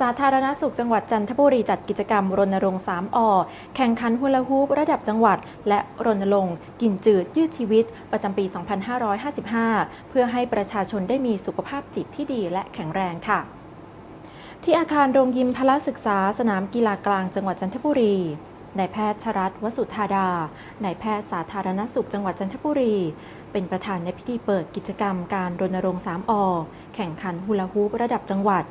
สาธารณสุขจังหวัดจันทบุรีจัดกิจกรรมรณรงค์3อแข่งขันฮูลาฮูประดับจังหวัด และรณรงค์กินจืดยืดชีวิต ประจำปี 2555 เพื่อให้ประชาชนได้มีสุขภาพจิตที่ดีและแข็งแรงค่ะ ที่อาคารโรงยิมพละศึกษาสนามกีฬากลางจังหวัดจันทบุรีนายแพทย์ชรัตวสุธาดานายแพทย์สาธารณสุขจังหวัดจันทบุรี เป็นประธานในพิธีเปิดกิจกรรมการรณรงค์3อแข่งขันฮูลาฮูประดับจังหวัด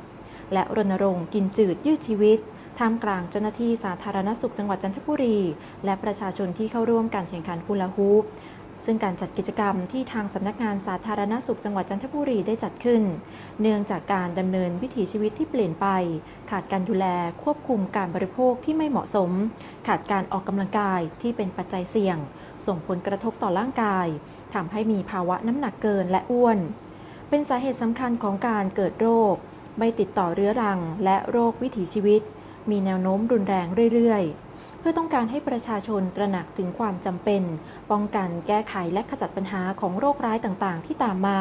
และรณรงค์กินจืดยืดชีวิตท่ามกลางเจ้าหน้าที่สาธารณสุขจังหวัดจันทบุรี และประชาชนที่เข้าร่วมการแข่งขันฮูลาฮูปซึ่งการจัดกิจกรรมที่ทางสำนักงานสาธารณสุขจังหวัดจันทบุรีได้จัดขึ้น เนื่องจากการดำเนินวิถีชีวิตที่เปลี่ยนไป ขาดการดูแลควบคุมการบริโภคที่ไม่เหมาะสม ขาดการออกกำลังกายที่เป็นปัจจัยเสี่ยง ส่งผลกระทบต่อร่างกายทำให้มีภาวะน้ำหนักเกินและอ้วน เป็นสาเหตุสำคัญของการเกิดโรค ไม่ติดต่อเรื้อรัง และโรควิถีชีวิต มีแนวโน้มรุนแรงเรื่อยๆ เพื่อต้องการให้ประชาชนตระหนักถึงความจำเป็น ป้องกันแก้ไขและขจัดปัญหาของโรคร้ายต่างๆ ที่ตามมา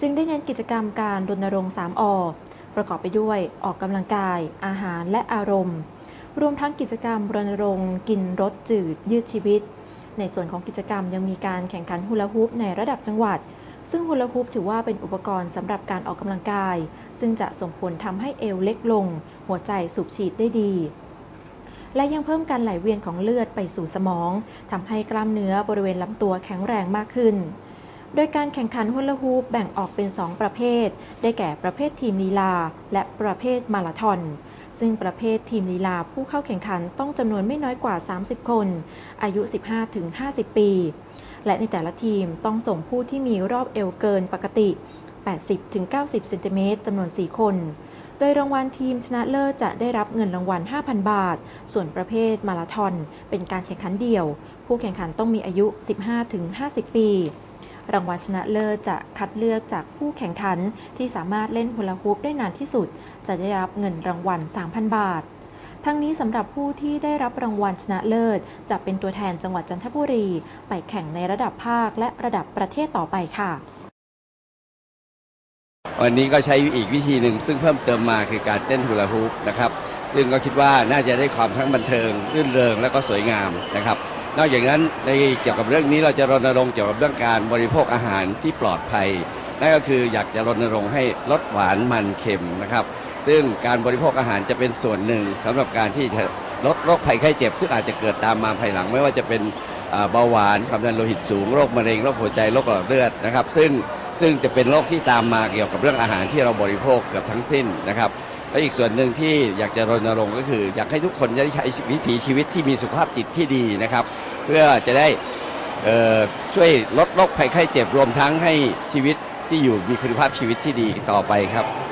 จึงได้เน้นกิจกรรมการรณรงค์ 3อประกอบไปด้วยออกกำลังกาย อาหารและอารมณ์ รวมทั้งกิจกรรมรณรงค์กินรสจืดยืดชีวิต ในส่วนของกิจกรรมยังมีการแข่งขันฮูลาฮูปในระดับจังหวัด ซึ่งฮูลาฮูปถือว่าเป็นอุปกรณ์สำหรับการออกกำลังกาย ซึ่งจะส่งผลทำให้เอวเล็กลง หัวใจสูบฉีดได้ดี และยังเพิ่มการไหลเวียนของเลือดไปสู่สมองทำให้กล้ามเนื้อบริเวณลำตัวแข็งแรงมากขึ้น โดยการแข่งขันฮูลฮูปแบ่งออกเป็น 2 ประเภท ได้แก่ประเภททีมลีลา และประเภทมาราธอนซึ่งประเภททีมลีลาผู้เข้าแข่งขันต้องจำนวนไม่น้อยกว่า 30 คน อายุ 15-50 ปี และในแต่ละทีมต้องส่งผู้ที่มีรอบเอวเกินปกติ 80-90 เซนติเมตรจำนวน 4 คน โดยรางวัลทีมชนะเลิศจะได้รับเงินรางวัล 5,000 บาท ส่วนประเภทมาราธอน เป็นการแข่งขันเดี่ยว ผู้แข่งขันต้องมีอายุ 15-50 ปี รางวัลชนะเลิศจะคัดเลือกจากผู้แข่งขันที่สามารถเล่นฮูลาฮูปได้นานที่สุด จะได้รับเงินรางวัล 3,000 บาท ทั้งนี้สำหรับผู้ที่ได้รับรางวัลชนะเลิศ จะเป็นตัวแทนจังหวัดจันทบุรี ไปแข่งในระดับภาคและระดับประเทศต่อไปค่ะ วันนี้ก็ใช้อีกวิธีหนึ่งซึ่งเพิ่มเติมมาคือการเต้นฮูลาฮูปนะครับ ซึ่งก็คิดว่าน่าจะได้ความทั้งบันเทิงรื่นเริงและก็สวยงามนะครับนอกจากนั้นในเกี่ยวกับเรื่องนี้เราจะรณรงค์เกี่ยวกับเรื่องการบริโภคอาหารที่ปลอดภัย นั่นก็คืออยากจะรณรงค์ให้ลดหวานมันเค็มนะครับ ซึ่งการบริโภคอาหารจะเป็นส่วนหนึ่งสำหรับการที่จะลดโรคภัยไข้เจ็บ ซึ่งอาจจะเกิดตามมาภายหลัง ไม่ว่าจะเป็นเบาหวานความดันโลหิตสูงโรคมะเร็งโรคหัวใจโรคหลอดเลือดนะครับ ซึ่งซึ่งจะเป็นโรคที่ตามมาเกี่ยวกับเรื่องอาหารที่เราบริโภคเกือบทั้งสิ้นนะครับและอีกส่วนหนึ่งที่อยากจะรณรงค์ก็คือ อยากให้ทุกคนได้ใช้วิถีชีวิตที่มีสุขภาพจิตที่ดีนะครับ เพื่อจะได้ช่วยลดโรคภัยไข้เจ็บรวมทั้งให้ชีวิต ที่อยู่มีคุณภาพชีวิตที่ดีต่อไปครับ